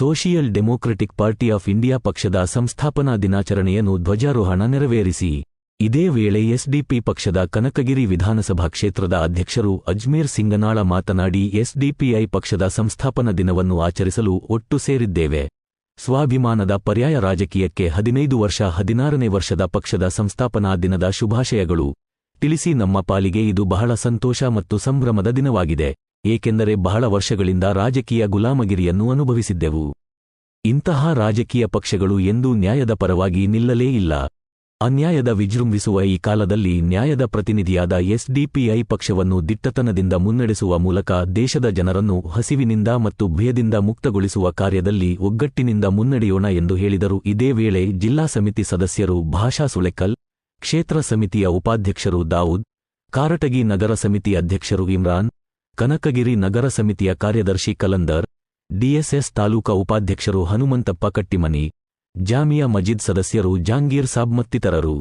Social democratic party of India ಪಕ್ಷದ ಸಂಸ್ಥಾಪನಾ ದಿನಾಚರಣೆಯನ್ನು ಧ್ವಜಾರೋಹಣ ನೆರವೇರಿಸಿ. ಇದೇ ವೇಳೆ ಎಸ್ಡಿಪಿ ಪಕ್ಷದ ಕನಕಗಿರಿ ವಿಧಾನಸಭಾ ಕ್ಷೇತ್ರದ ಅಧ್ಯಕ್ಷರು ಅಜ್ಮೇರ್ ಸಿಂಗನಾಳ ಮಾತನಾಡಿ, ಎಸ್ಡಿಪಿಐ ಪಕ್ಷದ ಸಂಸ್ಥಾಪನಾ ದಿನವನ್ನು ಆಚರಿಸಲು ಒಟ್ಟು ಸೇರಿದ್ದೇವೆ. ಸ್ವಾಭಿಮಾನದ ಪರ್ಯಾಯ ರಾಜಕೀಯಕ್ಕೆ ಹದಿನೈದು ವರ್ಷ, ಹದಿನಾರನೇ ವರ್ಷದ ಪಕ್ಷದ ಸಂಸ್ಥಾಪನಾ ದಿನದ ಶುಭಾಶಯಗಳು. ತಿಳಿಸಿ ನಮ್ಮ ಪಾಲಿಗೆ ಇದು ಬಹಳ ಸಂತೋಷ ಮತ್ತು ಸಂಭ್ರಮದ ದಿನವಾಗಿದೆ. ಏಕೆಂದರೆ ಬಹಳ ವರ್ಷಗಳಿಂದ ರಾಜಕೀಯ ಗುಲಾಮಗಿರಿಯನ್ನು ಅನುಭವಿಸಿದ್ದೆವು. ಇಂತಹ ರಾಜಕೀಯ ಪಕ್ಷಗಳು ಎಂದೂ ನ್ಯಾಯದ ಪರವಾಗಿ ನಿಲ್ಲಲೇ ಇಲ್ಲ. ಅನ್ಯಾಯದ ವಿಜೃಂಭಿಸುವ ಈ ಕಾಲದಲ್ಲಿ ನ್ಯಾಯದ ಪ್ರತಿನಿಧಿಯಾದ ಎಸ್ಡಿಪಿಐ ಪಕ್ಷವನ್ನು ದಿಟ್ಟತನದಿಂದ ಮುನ್ನಡೆಸುವ ಮೂಲಕ ದೇಶದ ಜನರನ್ನು ಹಸಿವಿನಿಂದ ಮತ್ತು ಭಯದಿಂದ ಮುಕ್ತಗೊಳಿಸುವ ಕಾರ್ಯದಲ್ಲಿ ಒಗ್ಗಟ್ಟಿನಿಂದ ಮುನ್ನಡೆಯೋಣ ಎಂದು ಹೇಳಿದರು. ಇದೇ ವೇಳೆ ಜಿಲ್ಲಾ ಸಮಿತಿ ಸದಸ್ಯರು ಭಾಷಾ ಸುಳೆಕಲ್, ಕ್ಷೇತ್ರ ಸಮಿತಿಯ ಉಪಾಧ್ಯಕ್ಷರು ದಾವೂದ್, ಕಾರಟಗಿ ನಗರ ಸಮಿತಿ ಅಧ್ಯಕ್ಷರು ಇಮ್ರಾನ್ ಕನಕಗಿರಿ ನಗರ ಸಮಿತಿಯ ಕಾರ್ಯದರ್ಶಿ ಕಲಂದರ್, ಡಿಎಸ್ಎಸ್ ತಾಲೂಕಾ ಉಪಾಧ್ಯಕ್ಷರು ಹನುಮಂತಪ್ಪ ಕಟ್ಟಿಮನಿ, ಜಾಮಿಯಾ ಮಜಿದ್ ಸದಸ್ಯರು ಜಾಂಗೀರ್ ಸಾಬ್ ಮತ್ತಿತರರು.